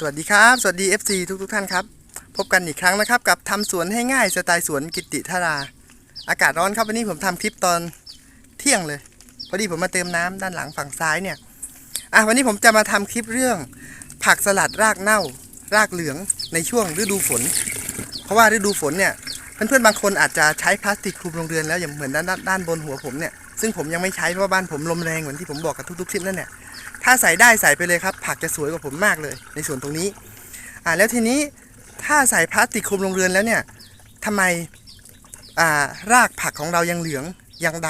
สวัสดีครับ สวัสดี FC ทุกทุกๆท่านครับ พบกันอีกครั้งนะครับ กับทำสวนให้ง่ายสไตล์สวนกิติธารา อากาศร้อนครับวันนี้ผมทำคลิปตอนเที่ยงเลย พอดีผมมาเติมน้ำด้านหลังฝั่งซ้ายเนี่ยอะวันนี้ผมจะมาทำคลิปเรื่อง ผักสลัดรากเน่า รากเหลืองในช่วงฤดูฝน เพราะว่าฤดูฝนเนี่ยเพื่อนๆบางคนอาจจะใช้พลาสติกคลุมโรงเรือนแล้วอย่างเหมือนด้านด้านด้านบนหัวผมเนี่ยซึ่งผมยังไม่ใช้เพราะว่าบ้านผมลมแรงเหมือนที่ผมบอกกับทุกๆคลิปนั่นแหละ ถ้าใส่ได้ใส่ไปเลยครับ ผักจะสวยกว่าผมมากเลย ในส่วนตรงนี้อ่าแล้วทีนี้ถ้าใส่พลาสติกคลุมโรงเรือนแล้วเนี่ยทำไมอ่ารากผักของเรายังเหลืองยังด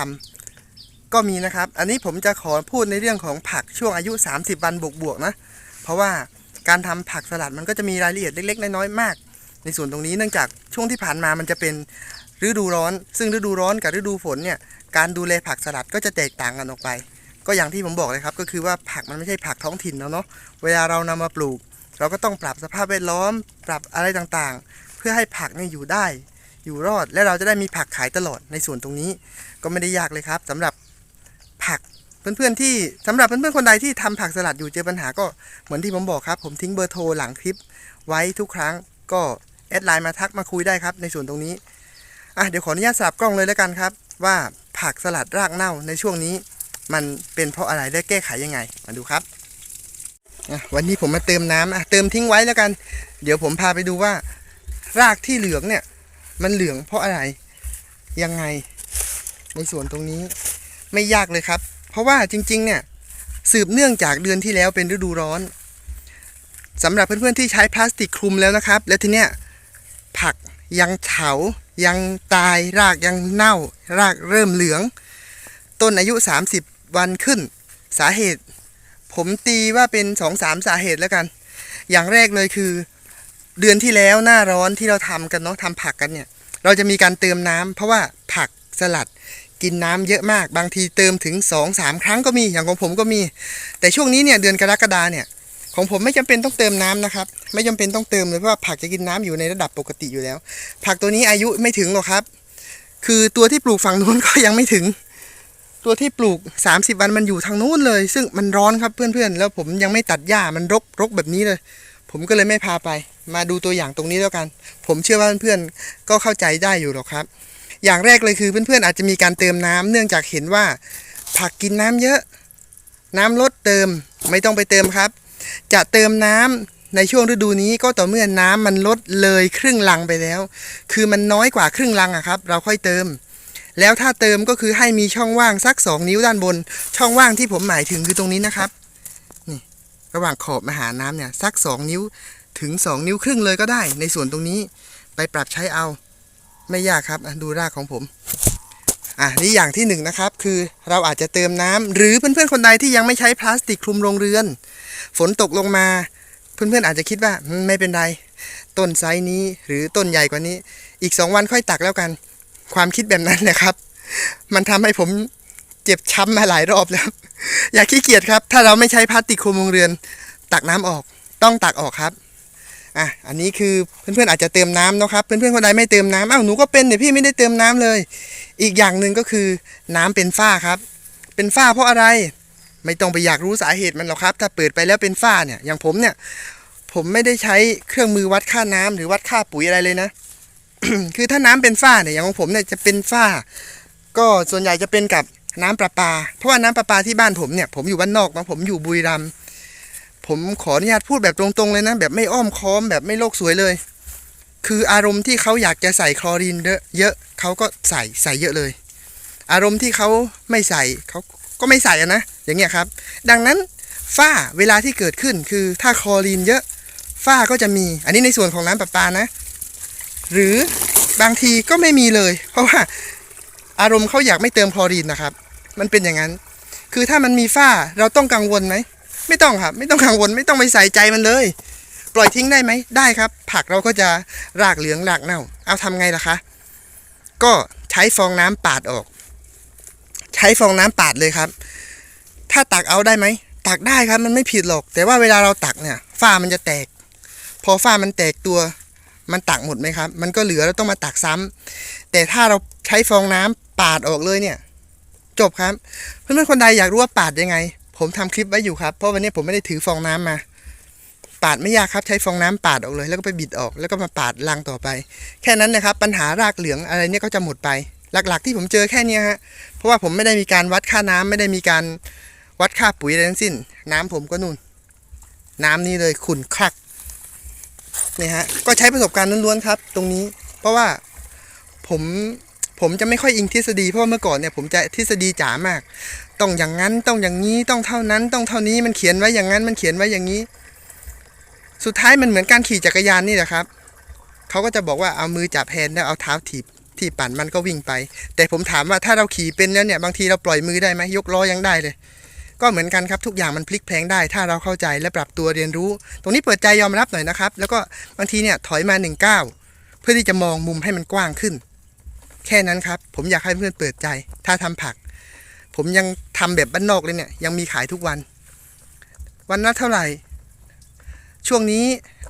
ำก็มีนะครับ อันนี้ผมจะขอพูดในเรื่องของผักช่วงอายุ 30 วันบวกๆนะ เพราะว่าการทำผักสลัดมันก็จะมีรายละเอียดเล็ก ๆ น้อยๆมาก ในส่วนตรงนี้เนื่องจากช่วงที่ผ่านมามันจะเป็นฤดูร้อน ซึ่งฤดูร้อนกับฤดูฝนเนี่ยการดูแลผักสลัดก็จะแตกต่างกันออกไป ก็อย่างที่ผมบอกเลยครับก็คือว่าผักมันไม่ใช่ผักท้องถิ่นแล้วเนาะเวลาเรานำมาปลูก เราก็ต้องปรับสภาพแวดล้อม ปรับอะไรต่างๆ เพื่อให้ผักเนี่ยอยู่ได้ อยู่รอดและเราจะได้มีผักขายตลอดในส่วนตรงนี้ ก็ไม่ได้ยากเลยครับสำหรับผักเพื่อนๆที่สำหรับเพื่อนๆคนใดที่ทำผักสลัดอยู่เจอปัญหาก็เหมือนที่ผมบอกครับ ผมทิ้งเบอร์โทรหลังคลิปไว้ทุกครั้งก็แอดไลน์มาทักมาคุยได้ครับ ในส่วนตรงนี้อะเดี๋ยวขออนุญาตสลับกล้องเลยแล้วกันครับ ว่าผักสลัดรากเน่าในช่วงนี้ มันเป็นเพราะอะไรและแก้ไขยังไง มาดูครับ วันนี้ผมมาเติมน้ำเติมทิ้งไว้แล้วกัน เดี๋ยวผมพาไปดูว่า รากที่เหลืองเนี่ย มันเหลืองเพราะอะไรยังไง ในส่วนตรงนี้ไม่ยากเลยครับ เพราะว่าจริง ๆ เนี่ยสืบเนื่องจากเดือนที่แล้วเป็นฤดูร้อนสำหรับเพื่อนๆที่ใช้พลาสติกคลุมแล้วนะครับ แล้วทีเนี้ยผักยังเฉายังตายรากยังเน่า รากเริ่มเหลือง ต้นอายุ 30 วันขึ้น สาเหตุ ผมตีว่าเป็น2อสามสาเหตุแล้วกัน อย่างแรกเลยคือ เดือนที่แล้วหน้าร้อนที่เราทำกันเนาะทำผักกันเนี่ย เราจะมีการเติมน้ำเพราะว่าผักสลัดกินน้ำเยอะมาก บางทีเติมถึง2-3ครั้งก็มีอย่างของผมก็มี แต่ช่วงนี้เนี่ยเดือนกรกฎาเนี่ยของผมไม่จำเป็นต้องเติมน้ำนะครับ ไม่จำเป็นต้องเติมเลยเพราะว่าผักจะกินน้ำอยู่ในระดับปกติอยู่แล้ว ผักตัวนี้อายุไม่ถึงหรอกครับ คือตัวที่ปลูกฝั่งนู้นก็ยังไม่ถึง ตัวที่ปลูก 30 วันมันอยู่ทางนู้นเลย ซึ่งมันร้อนครับเพื่อนๆ แล้วผมยังไม่ตัดหญ้ามันรกรกแบบนี้เลย ผมก็เลยไม่พาไป มาดูตัวอย่างตรงนี้แล้วกัน ผมเชื่อว่าเพื่อนๆก็เข้าใจได้อยู่หรอกครับ อย่างแรกเลยคือเพื่อนๆอาจจะมีการเติมน้ำเนื่องจากเห็นว่า ผักกินน้ำเยอะ น้ำลดเติมไม่ต้องไปเติมครับ จะเติมน้ำในช่วงฤดูนี้ก็ต่อเมื่อน้ำมันลดเลยครึ่งลังไปแล้ว คือมันน้อยกว่าครึ่งลังอะครับ เราค่อยเติม แล้วถ้าเติมก็คือให้มีช่องว่างสัก 2 นิ้วด้านบน ช่องว่างที่ผมหมายถึงคือตรงนี้นะครับนี่ระหว่างขอบมาหาน้ำเนี่ยสัก 2 นิ้วถึง 2 นิ้วครึ่งเลยก็ได้ ในส่วนตรงนี้ไปปรับใช้เอาไม่ยากครับดูรากของผมอะนี่อย่างที่หนึ่งนะครับคือเราอาจจะเติมน้ำหรือเพื่อนๆคนใดที่ยังไม่ใช้พลาสติกคลุมโรงเรือน ฝนตกลงมา เพื่อนๆอาจจะคิดว่าไม่เป็นไร ต้นไซส์นี้หรือต้นใหญ่กว่านี้ อีก 2 วันค่อยตักแล้วกัน ความคิดแบบนั้นแหละครับ มันทำให้ผมเจ็บช้ำมาหลายรอบแล้ว อย่าขี้เกียจครับ ถ้าเราไม่ใช้พลาสติกคลุมโรงเรือน ตักน้ำออก ต้องตักออกครับอะอันนี้คือเพื่อนๆอาจจะเติมน้ำนะครับเพื่อนๆคนใดไม่เติมน้ำอ้าวหนูก็เป็นเดี๋ยพี่ไม่ได้เติมน้ำเลย อีกอย่างหนึ่งก็คือน้ำเป็นฝ้าครับ เป็นฝ้าเพราะอะไร ไม่ต้องไปอยากรู้สาเหตุมันหรอกครับ ถ้าเปิดไปแล้วเป็นฝ้าเนี่ยอย่างผมเนี่ยผมไม่ได้ใช้เครื่องมือวัดค่าน้ำหรือวัดค่าปุ๋ยอะไรเลยนะ คือถ้าน้ำเป็นฝ้าเนี่ยอย่างของผมเนี่ยจะเป็นฝ้า ก็ส่วนใหญ่จะเป็นกับน้ำประปา เพราะว่าน้ำประปาที่บ้านผมเนี่ยผมอยู่บ้านนอกนะผมอยู่บุรีรัมย์ผมขออนุญาตพูดแบบตรงๆเลยนะ แบบไม่อ้อมค้อมแบบไม่โลกสวยเลย คืออารมณ์ที่เขาอยากจะใส่คลอรีนเยอะเยอะเขาก็ใส่ใส่เยอะเลย อารมณ์ที่เขาไม่ใส่เขาก็ไม่ใส่อะนะอย่างเงี้ยครับ ดังนั้นฝ้าเวลาที่เกิดขึ้นคือถ้าคลอรีนเยอะฝ้าก็จะมี อันนี้ในส่วนของน้ำประปานะ หรือบางทีก็ไม่มีเลย เพราะว่าอารมณ์เขาอยากไม่เติมคลอรีนนะครับ มันเป็นอย่างนั้น คือถ้ามันมีฝ้าเราต้องกังวลไหม ไม่ต้องครับ ไม่ต้องกังวลไม่ต้องไปใส่ใจมันเลย ปล่อยทิ้งได้ไหมได้ครับ ผักเราก็จะรากเหลืองรากเน่า เอาทำไงล่ะคะ ก็ใช้ฟองน้ำปาดออก ใช้ฟองน้ำปาดเลยครับ ถ้าตักเอาได้ไหมตักได้ครับมันไม่ผิดหรอก แต่ว่าเวลาเราตักเนี่ยฝ้ามันจะแตก พอฝ้ามันแตกตัว มันตักหมดไหมครับ มันก็เหลือแล้วต้องมาตักซ้ำแต่ถ้าเราใช้ฟองน้ำปาดออกเลยเนี่ย จบครับ เพื่อนๆคนใดอยากรู้ว่าปาดยังไง ผมทำคลิปไว้อยู่ครับ เพราะวันนี้ผมไม่ได้ถือฟองน้ำมา ปาดไม่ยากครับ ใช้ฟองน้ำปาดออกเลย แล้วก็ไปบิดออก แล้วก็มาปาดรังต่อไป แค่นั้นนะครับ ปัญหารากเหลืองอะไรเนี่ยก็จะหมดไป หลักๆ ที่ผมเจอแค่นี้ฮะ เพราะว่าผมไม่ได้มีการวัดค่าน้ำไม่ได้มีการวัดค่าปุ๋ยอะไรทั้งสิ้น น้ำผมก็นู่น น้ำนี่เลยขุ่นคลัก นี่ฮะก็ใช้ประสบการณ์ล้วนๆครับ ตรงนี้ เพราะว่าผมผมจะไม่ค่อยอิงทฤษฎีเพราะว่าเมื่อก่อนเนี่ยผมจะทฤษฎีจ๋ามาก ต้องอย่างนั้นต้องอย่างนี้ต้องเท่านั้น ต้องเท่านี้มันเขียนไว้อย่างนั้นมันเขียนไว้อย่างนี้ สุดท้ายมันเหมือนการขี่จักรยานนี่แหละครับเขาก็จะบอกว่าเอามือจับแฮนด์แล้วเอาเท้าถีบที่ปั่นมันก็วิ่งไป แต่ผมถามว่าถ้าเราขี่เป็นแล้วเนี่ยบางทีเราปล่อยมือได้ไหมยกล้อยังได้เลย ก็เหมือนกันครับทุกอย่างมันพลิกแพลงได้ ถ้าเราเข้าใจและปรับตัวเรียนรู้ ตรงนี้เปิดใจยอมรับหน่อยนะครับ แล้วก็บางทีเนี่ยถอยมาหนึ่งก้าวเพื่อที่จะมองมุมให้มันกว้างขึ้น แค่นั้นครับ ผมอยากให้เพื่อนเปิดใจ ถ้าทำผัก ผมยังทำแบบบ้านนอกเลยเนี่ยยังมีขายทุกวัน วันละเท่าไหร่ ช่วงนี้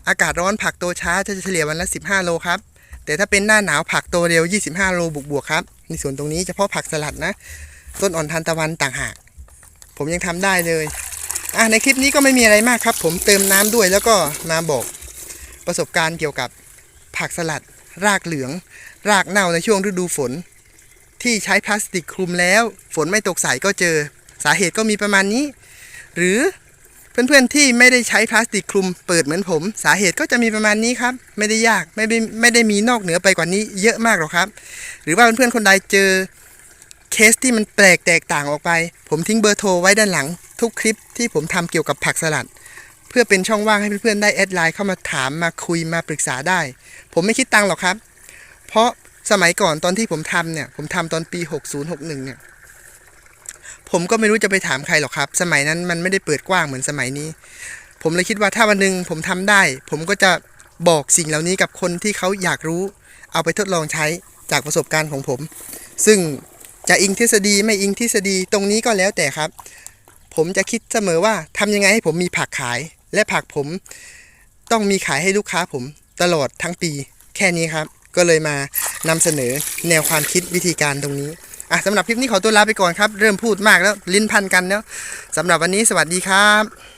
อากาศร้อนผักโตช้าจะเฉลี่ยวันละ 15 โลครับแต่ถ้าเป็นหน้าหนาวผักโตเร็ว 25 โลบวกๆครับ ในส่วนตรงนี้เฉพาะผักสลัดนะ ต้นอ่อนทานตะวันต่างหาก ผมยังทำได้เลยอะในคลิปนี้ก็ไม่มีอะไรมากครับ ผมเติมน้ำด้วยแล้วก็มาบอกประสบการณ์เกี่ยวกับผักสลัด รากเหลือง รากเน่าในช่วงฤดูฝน ที่ใช้พลาสติกคลุมแล้ว ฝนไม่ตกใส่ก็เจอ สาเหตุก็มีประมาณนี้ หรือเพื่อนๆที่ไม่ได้ใช้พลาสติกคลุมเปิดเหมือนผม สาเหตุก็จะมีประมาณนี้ครับ ไม่ได้ยากไม่ได้ไม่ได้มีนอกเหนือไปกว่านี้เยอะมากหรอกครับ หรือว่าเพื่อนๆคนใดเจอ เคสที่มันแปลกแตกต่างออกไป ผมทิ้งเบอร์โทรไว้ด้านหลัง ทุกคลิปที่ผมทำเกี่ยวกับผักสลัด เพื่อเป็นช่องว่างให้เพื่อนๆได้แอดไลน์เข้ามาถามมาคุยมาปรึกษาได้ ผมไม่คิดตังค์หรอกครับ เพราะสมัยก่อนตอนที่ผมทำเนี่ย ผมทำตอนปี 6061 เนี่ย ผมก็ไม่รู้จะไปถามใครหรอกครับ สมัยนั้นมันไม่ได้เปิดกว้างเหมือนสมัยนี้ ผมเลยคิดว่าถ้าวันหนึ่งผมทำได้ ผมก็จะบอกสิ่งเหล่านี้กับคนที่เขาอยากรู้ เอาไปทดลองใช้จากประสบการณ์ของผม ซึ่ง จะอิงทฤษฎีไม่อิงทฤษฎีตรงนี้ก็แล้วแต่ครับ ผมจะคิดเสมอว่าทำยังไงให้ผมมีผักขาย และผักผมต้องมีขายให้ลูกค้าผมตลอดทั้งปี แค่นี้ครับ ก็เลยมานำเสนอแนวความคิดวิธีการตรงนี้อะสำหรับคลิปนี้ขอตัวลาไปก่อนครับ เริ่มพูดมากแล้วลิ้นพันกันแล้วสำหรับวันนี้สวัสดีครับ